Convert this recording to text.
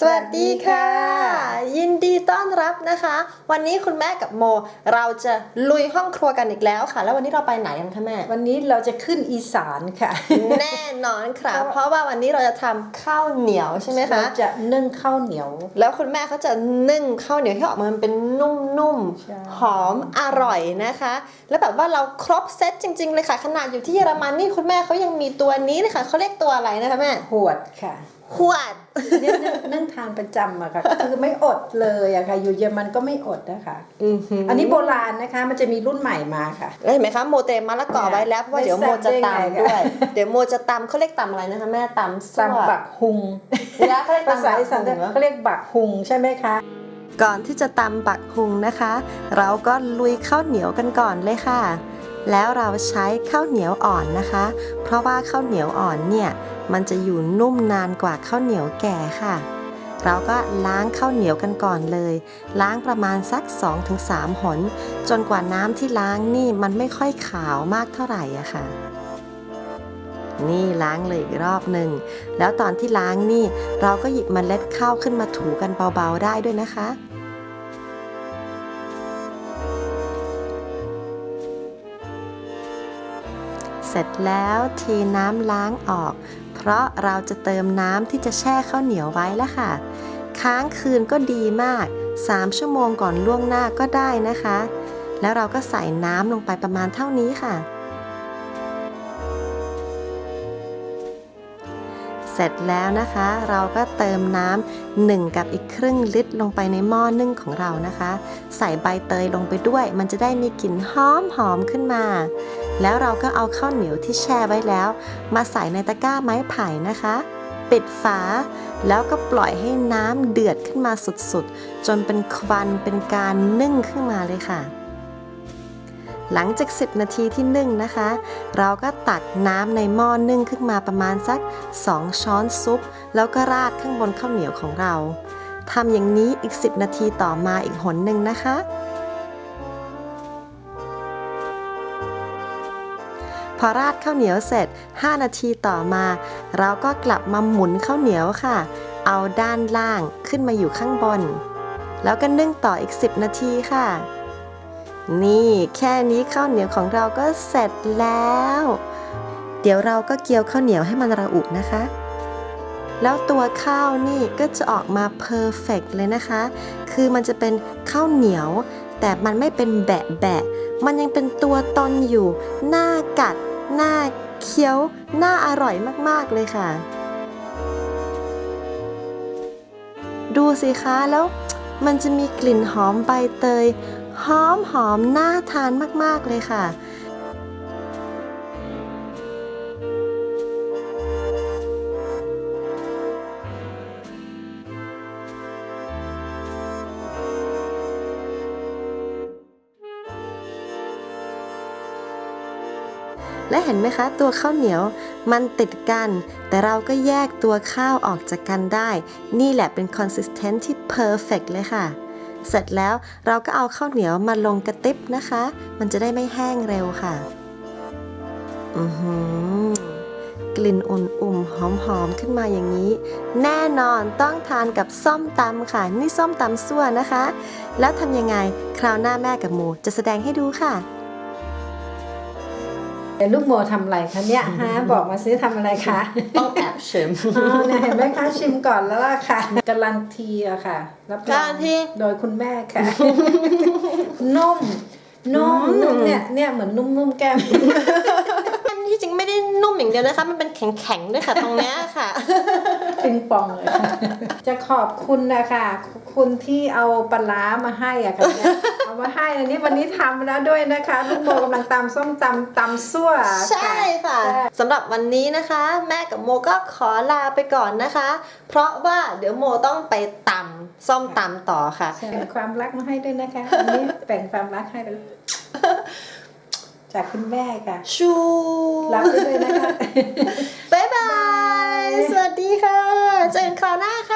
สวัสดีค่ะ ยินดีต้อนรับนะคะ วันนี้คุณแม่กับโม เราจะลุยห้องครัวกันอีกแล้วค่ะ แล้ววันนี้เราไปไหนกันคะแม่ วันนี้เราจะขึ้นอีสานค่ะ แน่นอนค่ะ เพราะว่าวันนี้เราจะทำข้าวเหนียวใช่ไหมเราคะ จะนึ่งข้าวเหนียว แล้วคุณแม่เขาจะนึ่งข้าวเหนียวให้ออกมาเป็นนุ่มใช่ ๆ หอมอร่อยนะคะ แล้วแบบว่าเราครบเซตจริง ๆ เลยค่ะ ขนาดอยู่ที่เยอรมันนี่คุณแม่เขายังมีตัวนี้เลยค่ะเขาเรียกตัวอะไรนะคะแม่หวดค่ะหวดเนี่ยนึ่งนึ่งทานประจำอะค่ะ คือไม่อดเลยอะค่ะ อยู่เยอรมันก็ไม่อดนะคะอือหืออันนี้โบราณนะคะมันจะมีรุ่นใหม่มาค่ะแล้วเห็นไหมคะโมเตรียมมะละกอไว้แล้วเพราะว่าเดี๋ยวโมจะตำไม่ด้วทราบยได้ไงคะเดี๋ยวโมจะตำเขาเรียกตำอะไรนะคะแม่ตำซั่วตำบักฮุงแล้วเขาเรียกภาตำษาบักอีสานหุ่งเหรอเขาเรียกบักฮุงใช่ไหมคะก่อนที่จะตำบักฮุงนะคะ เราก็ลุยข้าวเหนียวกันก่อนเลยค่ะ แล้วเราใช้ข้าวเหนียวอ่อนนะคะ เพราะว่าข้าวเหนียวอ่อนเนี่ยมันจะอยู่นุ่มนานกว่าข้าวเหนียวแก่ค่ะ เราก็ล้างข้าวเหนียวกันก่อนเลย ล้างประมาณสัก 2-3 หน จนกว่าน้ำที่ล้างนี่มันไม่ค่อยขาวมากเท่าไหร่อะค่ะนี่ล้างเลยอีกรอบหนึ่ง แล้วตอนที่ล้างนี่เราก็หยิบมเมล็ดข้าวขึ้นมาถูกันเบาๆได้ด้วยนะคะ เสร็จแล้วเทน้ำล้างออก ราะเราจะเติมน้ำที่จะแช่ข้าวเหนียวไว้แล้วค่ะ ค้างคืนก็ดีมาก 3 ชั่วโมงก่อนล่วงหน้าก็ได้นะคะ แล้วเราก็ใส่น้ำลงไปประมาณเท่านี้ค่ะ เสร็จแล้วนะคะ เราก็เติมน้ำหนึ่งกับอีกครึ่งลิตรลงไปในหม้อนึ่งของเรานะคะ ใส่ใบเตยลงไปด้วย มันจะได้มีกลิ่นหอมหอมขึ้นมา แล้วเราก็เอาข้าวเหนียวที่แช่ไว้แล้ว มาใส่ในตะกร้าไม้ไผ่นะคะ ปิดฝา แล้วก็ปล่อยให้น้ำเดือดขึ้นมาสุดๆ จนเป็นควันเป็นการนึ่งขึ้นมาเลยค่ะ หลังจาก 10 นาทีที่นึ่งนะคะ เราก็ตักน้ำในหม้อนึ่งขึ้นมาประมาณสัก 2 ช้อนซุป แล้วก็ราดข้างบนข้าวเหนียวของเราทำอย่างนี้อีก 10 นาทีต่อมาอีกหนหนึ่งนะคะ พอราดข้าวเหนียวเสร็จ 5 นาทีต่อมา เราก็กลับมาหมุนข้าวเหนียวค่ะ เอาด้านล่างขึ้นมาอยู่ข้างบน แล้วก็นึ่งต่ออีก 10 นาทีค่ะ นี่แค่นี้ข้าวเหนียวของเราก็เสร็จแล้ว เดี๋ยวเราก็เกี๊ยวข้าวเหนียวให้มันระอุนะคะแล้วตัวข้าวนี่ก็จะออกมาเพอร์เฟกเลยนะคะ คือมันจะเป็นข้าวเหนียว แต่มันไม่เป็นแบะแบะ มันยังเป็นตัวตนอยู่หน้ากัดหน้าเคี้ยวหน้าอร่อยมากๆเลยค่ะ ดูสิคะแล้วมันจะมีกลิ่นหอมใบเตย หอมหอมน่าทานมากๆเลยค่ะ และเห็นไหมคะ ตัวข้าวเหนียวมันติดกัน แต่เราก็แยกตัวข้าวออกจากกันได้ นี่แหละเป็น consistent ที่ perfect เลยค่ะ เสร็จแล้วเราก็เอาข้าวเหนียวมาลงกระติบนะคะ มันจะได้ไม่แห้งเร็วค่ะ อือหือกลิ่นอุ่นๆหอมๆขึ้นมาอย่างนี้ แน่นอนต้องทานกับส้มตำค่ะ นี่ส้มตำซั่วนะคะ แล้วทำยังไงคราวหน้าแม่กับหมูจะแสดงให้ดูค่ะ แต่ลูกโมทำอะไรคะเนี่ยฮะบอกมาซิทำอะไรคะต้องแอบชิมอ๋อเนี่ยเห็นไหมคะชิมก่อนแล้วล่ะค่ะการันตีอะค่ะรับรองการันตีโดยคุณแม่ค่ะนุ่มนุ่มนุ่มเนี่ยเนี่ยเหมือนนุ่มๆแก้ม อย่างเดียวนะคะ มันเป็นแข็งๆด้วยค่ะ ตรงเนี้ยค่ะ ปิงปองเลยค่ะจะขอบคุณนะคะคุณที่เอาปลาร้ามาให้อะค่ะเนี่ยเอามาให้อันนี้วันนี้ทำแล้วด้วยนะคะลูกโมกำลังตำส้มตำตำซั่วใช่ค่ะสำหรับวันนี้นะคะ แม่กับโมก็ขอลาไปก่อนนะคะ เพราะว่าเดี๋ยวโมต้องไปตำส้มตำต่อค่ะแบ่งความรักมาให้ด้วยนะคะอันนี้แบ่งความรักให้เลย จากคุณแม่ค่ะชูรับไปด้วยนะคะ บ๊ายบาย สวัสดีค่ะ เจอกันคราวหน้าค่ะ